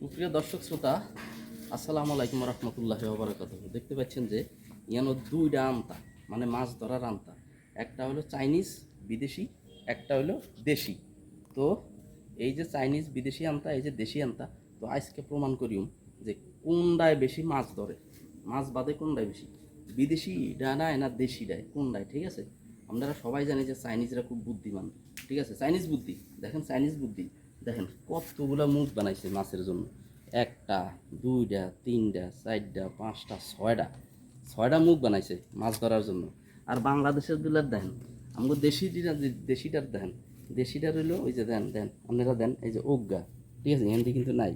সুপ্রিয় দর্শক শ্রোতা, আসসালামু আলাইকুম রহমতুল্লাহ ওবরাকাত দেখতে পাচ্ছেন যে ইয়ানো দুইটা আমতা মানে মাছ ধরার আমতা একটা হলো চাইনিজ বিদেশি, একটা হলো দেশি। তো এই যে চাইনিজ বিদেশি আমতা এই যে দেশি আমতা তো আজকে প্রমাণ করিম যে কোনটায় বেশি মাছ ধরে। মাছ বাদে কোনটায় বেশি? বিদেশি ডানায় না দেশি ডায় কোনটায় ঠিক আছে? আপনারা সবাই জানি যে চাইনিজরা খুব বুদ্ধিমান, ঠিক আছে? চাইনিজ বুদ্ধি, দেখেন চাইনিজ বুদ্ধি। দেখেন কতগুলো মুখ বানাইছে মাছের জন্য। একটা, দুইটা, তিনটা, চারটা, পাঁচটা, ছয়টা। ছয়টা মুখ বানাইছে মাছ ধরার জন্য। আর বাংলাদেশের দুলার দেখেন আমাকে দেশিটা দেশিটার দেখেন, দেশিটার হইল ওই যে দেন দেন, আপনারা দেন, এই যে অজ্ঞা ঠিক আছে? ইয়ান্দি কিন্তু নাই।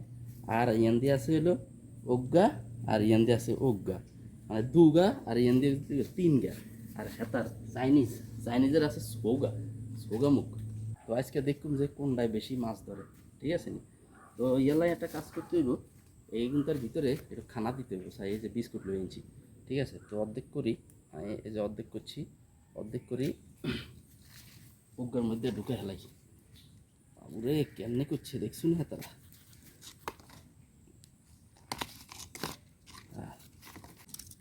আর ইয়ান্দি আছে হইল অজ্ঞা আর ইয়ান্দি আছে অজ্ঞা মানে দুগা, আর ইয়ান্দি তিন গা আর হেতার চাইনিজ, চাইনিজের আছে সৌগা সৌগা মুখ। তো আজকে দেখুন যে কোনটায় বেশি মাছ ধরে, ঠিক আছে তো ইয়ালাই একটা কাজ করতে হইব এইগুনটার ভিতরে একটু খানা দিতে হইব সাই এই যে বিস্কুট লই আনছি, ঠিক আছে? তো অর্ধেক করি এই যে অর্ধেক করছি, অর্ধেক করি উগ্গার মধ্যে ঢুকে হেলাই বাবুরে, কেমনে করছে দেখছুন না তারা?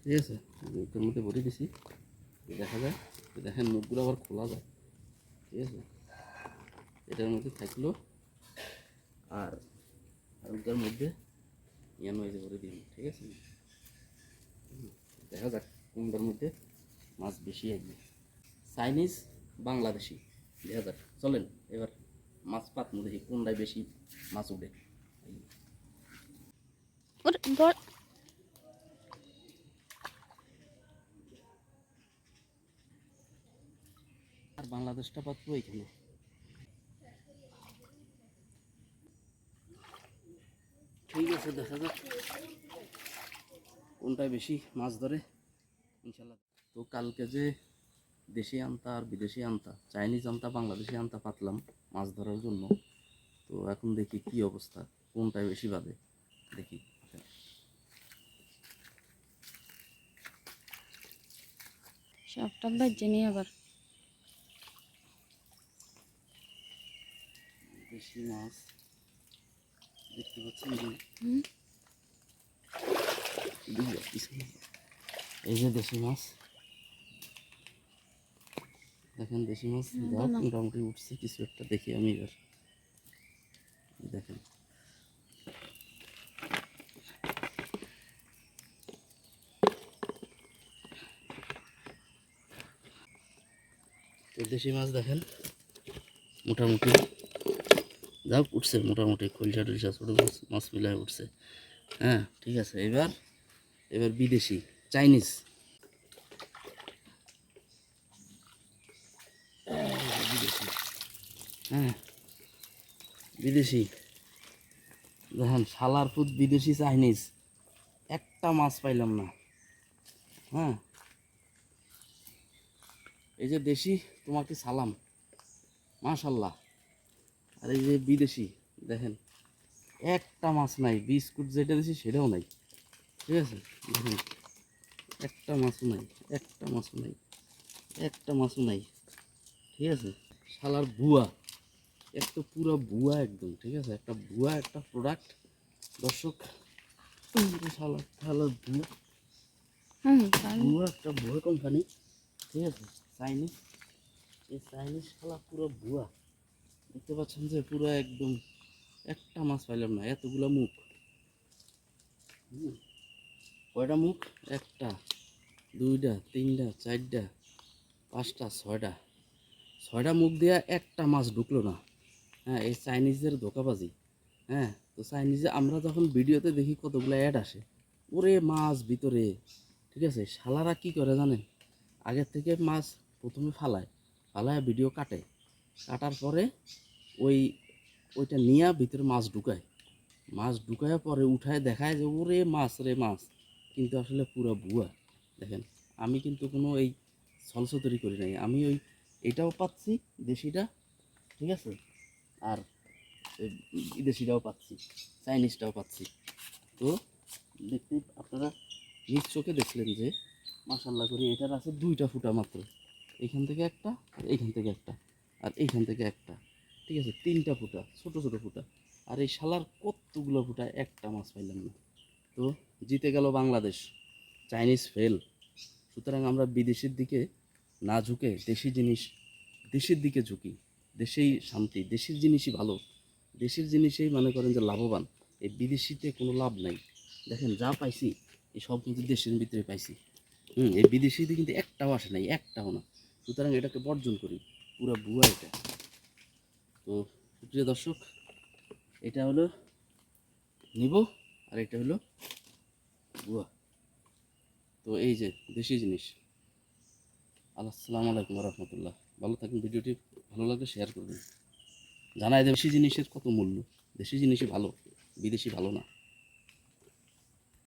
ঠিক আছে উগ্গার মধ্যে ভরে দিছি, দেখা যায়, দেখেন মুখগুলো আবার খোলা যায়, ঠিক আছে? এটার মধ্যে থাকল আর আলুটার মধ্যে ইয়ান করে দিন ঠিক আছে? দেখা যাক কোনটার মধ্যে মাছ বেশি আসবে। চাইনিজ বাংলাদেশি দেখা যাক। চলেন এবার মাছ পাত দেখি কোনটায় বেশি মাছ উঠে। আর বাংলাদেশটা পাতবো এখানে। ঠিক আছে দেখা যাক। কোনটায় বেশি মাছ ধরে? ইনশাল্লাহ তো কালকে যে দেশি আমতা আর বিদেশি আমতা চাইনিজ আমতা বাংলাদেশি আমতা পাতলাম মাছ ধরার জন্য। তো এখন দেখি কি অবস্থা কোনটায় বেশি বাদে? দেখি। সবটা বাজছে আবার। দেশি মাছ। দেখতে পাচ্ছেন যে। এই যে দেশি মাছ দেখেন দেশি মাছ যাও মোটামুটি উঠছে কিছু একটা দেখি আমি এবার। এই দেখেন দেশি মাছ দেখেন মোটামুটি। যাও উঠছে মোটামুটি খলসা টলসা ছোটো মাছ মিলায় উঠছে। হ্যাঁ ঠিক আছে, এবার এবার বিদেশি, চাইনিজ। হ্যাঁ বিদেশি। দেখেন শালার ফুড বিদেশি, চাইনিজ। একটা মাছ পাইলাম না। হ্যাঁ। এই যে দেশি তোমাকে সালাম? মাশাল্লাহ। আর এই যে বিদেশি দেখেন একটা মাছ নাই বিস্কুট যেটা দিছি সেটাও নাই ঠিক আছে? দেখুন একটা মাছও নাই একটা মাছও নাই একটা মাছও নাই ঠিক আছে? শালার ভুয়া একটা পুরো ভুয়া একদম ঠিক আছে? একটা ভুয়া একটা প্রোডাক্ট দর্শক শালার হুম তাই। বুয়া একটা ভুয়া কোম্পানি ঠিক আছে? চাইনিজ এই চাইনিজ শালা পুরো বুয়া দেখতে পাচ্ছেন যে পুরো একদম একটা মাছ পাইলাম না, এতগুলো মুখ। কয়টা মুখ? একটা, দুইটা, তিনটা, চারটা, পাঁচটা, ছয়টা। ছয়টা মুখ দেওয়া একটা মাছ ঢুকলো না। হ্যাঁ এই চাইনিজের ধোকাবাজি। হ্যাঁ তো চাইনিজে আমরা যখন ভিডিওতে দেখি কতগুলো অ্যাড আসে, ওরে মাছ ভিতরে, ঠিক আছে? শালারা কি করে জানেন? আগের থেকে মাছ প্রথমে ফালায় ফালায় ভিডিও কাটে। কাটার পরে ওই, ওইটা নিয়ে ভিতরে মাছ ঢুকায়। মাছ ঢুকায় পরে উঠায় দেখায় যে, ওরে মাছ রে মাছ। কিন্তু আসলে পুরো ভুয়া, দেখেন। আমি কিন্তু কোনো এই ছলসতরি করি নাই। আমি ওই এটাও পাচ্ছি, দেশিটা, ঠিক আছে? আর বিদেশিটাও পাচ্ছি, চাইনিজটাও পাচ্ছি। তো দেখতে, আপনারা নিজ চোখে দেখলেন যে মাসাল্লাহ করে, এটার আছে দুইটা ফুটা মাত্র। এখান থেকে একটা আর এইখান থেকে একটা। আর এইখান থেকে একটা, ঠিক আছে? তিনটা ফুটা, ছোট ছোট ফুটা। আর এই শালার কতগুলো ফুটা, একটা মাছ পাইলাম না। তো জিতে গেল বাংলাদেশ, চাইনিজ ফেল। সুতরাং আমরা বিদেশের দিকে না ঝুঁকে দেশি জিনিস, দেশের দিকে ঝুঁকি। দেশেই শান্তি, দেশের জিনিসই ভালো। দেশের জিনিসেই মনে করেন যে লাভবান। এই বিদেশিতে কোনো লাভ নাই। দেখেন, যা পাইছি, এই সব কিন্তু দেশের ভিতরে পাইছি। হুম, এই বিদেশিতে কিন্তু একটাও আসে নাই, একটাও না। সুতরাং এটাকে বর্জন করি। পুরো বুয়া এটা। তো প্রিয় দর্শক, এটা হলো নিব আর এটা হলো বুয়া তো এই যে দেশি জিনিস। আসসালামু আলাইকুম রহমতুল্লাহ ভালো থাকুন ভিডিওটি ভালো লাগলে শেয়ার করবেন। জানাই দেশি জিনিসের কত মূল্য? দেশি জিনিসই ভালো, বিদেশি ভালো না।